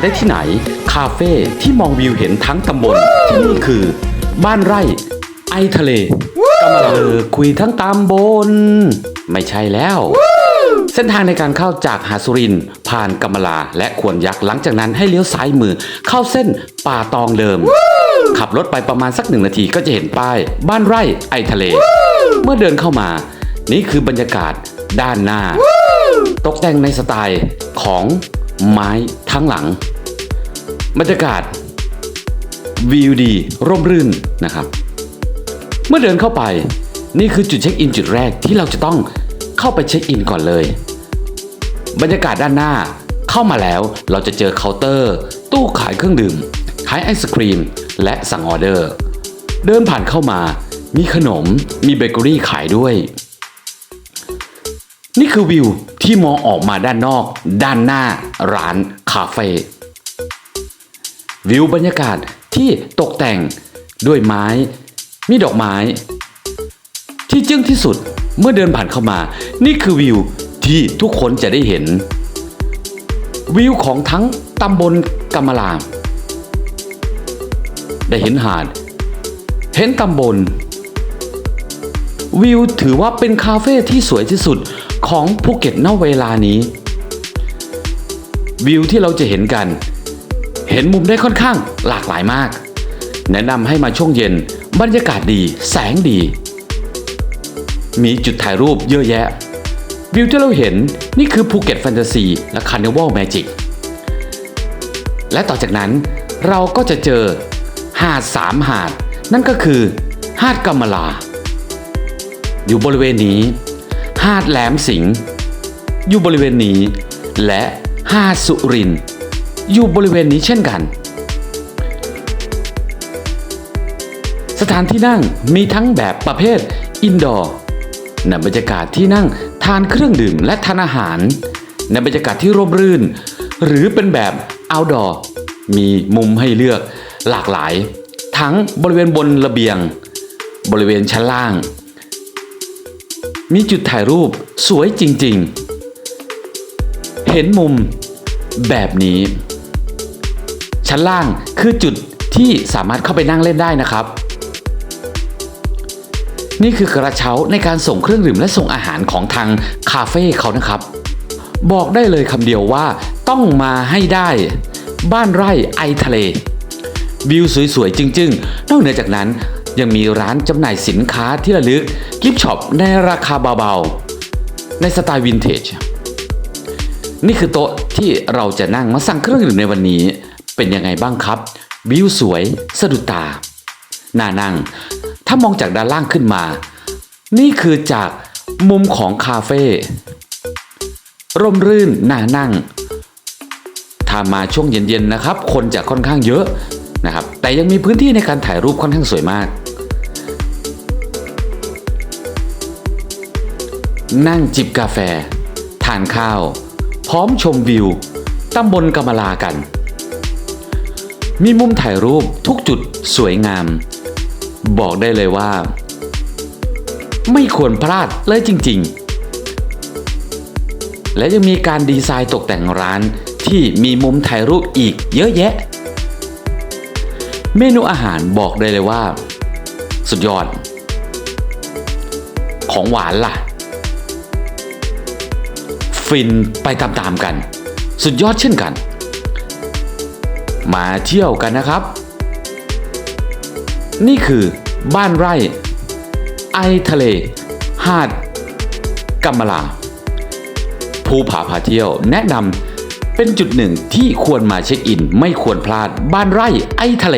ได้ที่ไหน คาเฟ่ที่มองวิวเห็นทั้งตำบลที่นี่คือ บ้านไร่ ไอทะเลกำลังเออคุยทั้งตำบล ไม่ใช่แล้วเส้นทางในการเข้าจากหาสุรินทร์ผ่านกำมลาและขวนยักษ์หลังจากนั้นให้เลี้ยวซ้ายมือ เข้าเส้นป่าตองเดิม ขับรถไปประมาณสักหนึ่งนาทีก็จะเห็นป้าย บ้านไร่ไอทะเล เมื่อเดินเข้ามา นี่คือบรรยากาศด้านหน้า ตกแต่งในสไตล์ของ ไม้ทั้งหลัง บรรยากาศวิวดีร่มรื่นนะครับ เมื่อเดินเข้าไปนี่คือจุดเช็คอินจุดแรกที่เราจะต้องเข้าไปเช็คอินก่อนเลย บรรยากาศด้านหน้าเข้ามาแล้วเราจะเจอเคาน์เตอร์ ตู้ขายเครื่องดื่ม ขายไอศครีม และสั่งออเดอร์ เดินผ่านเข้ามา มีขนมมีเบเกอรี่ขายด้วย นี่คือวิว ที่มองออกมาด้านนอก ด้านหน้าร้านคาเฟ่วิวบรรยากาศที่ตกแต่งด้วยไม้ มีดอกไม้ ที่จึ้งที่สุดเมื่อเดินผ่านเข้ามา นี่คือวิวที่ทุกคนจะได้เห็น วิวของทั้งตำบลกำมะลาได้เห็นหาด เห็นตำบล วิวถือว่าเป็นคาเฟ่ที่สวยที่สุด ของภูเก็ตณเวลานี้ วิวที่เราจะเห็นกัน เห็นมุมได้ค่อนข้างหลากหลายมาก แนะนำให้มาช่วงเย็นบรรยากาศดีแสงดี มีจุดถ่ายรูปเยอะแยะ วิวที่เราเห็นนี่คือภูเก็ตแฟนตาซีและคาร์นิวัลแมจิกและต่อจากนั้นเราก็จะเจอหาดสามหาด นั่นก็คือหาดกำมลา อยู่บริเวณนี้ หาดแหลมสิงห์อยู่บริเวณนี้ และหาดสุรินอยู่บริเวณนี้เช่นกัน สถานที่นั่งมีทั้งแบบประเภทอินดอร์ในบรรยากาศที่นั่งทานเครื่องดื่มและทานอาหาร ในบรรยากาศที่ร่มรื่น หรือเป็นแบบ outdoor มีมุมให้เลือกหลากหลาย ทั้งบริเวณบนระเบียง บริเวณชั้นล่าง มีจุดถ่ายรูปสวยจริงๆ เห็นมุมแบบนี้ ชั้นล่างคือจุดที่สามารถเข้าไปนั่งเล่นได้นะครับ นี่คือกระเช้าในการส่งเครื่องดื่มและส่งอาหารของทางคาเฟ่เขานะครับ บอกได้เลยคำเดียวว่าต้องมาให้ได้ บ้านไร่ไอทะเล วิวสวยๆจริงๆ นอกเหนือจากนั้น ยังมีร้านจำหน่ายสินค้าที่ระลึกกิฟช็อปในราคาเบาๆ ในสไตล์วินเทจ นี่คือโต๊ะที่เราจะนั่งมาสั่งเครื่องดื่มในวันนี้ เป็นยังไงบ้างครับ วิวสวย สะดุดตา น่านั่ง ถ้ามองจากด้านล่างขึ้นมา นี่คือจากมุมของคาเฟ่ร่มรื่นน่านั่งถ้ามาช่วงเย็นๆนะครับ คนจะค่อนข้างเยอะ นะครับแต่ยังมีพื้นที่ในการถ่ายรูปค่อนข้างสวยมาก นั่งจิบกาแฟ ทานข้าว พร้อมชมวิวตำบลกำมะลากัน มีมุมถ่ายรูปทุกจุดสวยงาม บอกได้เลยว่า ไม่ควรพลาดเลยจริง ๆ และยังมีการดีไซน์ตกแต่งร้านที่มีมุมถ่ายรูปอีกเยอะแยะ เมนูอาหารบอกได้เลยว่า สุดยอด ของหวานล่ะ ฟินไปตามๆกัน สุดยอดเช่นกัน มาเที่ยวกันนะครับ นี่คือบ้านไร่ ไอทะเล หาดกำมะลา ภูผาพาเที่ยวแนะนำ เป็นจุดหนึ่งที่ควรมาเช็คอิน ไม่ควรพลาดบ้านไร่ไอทะเล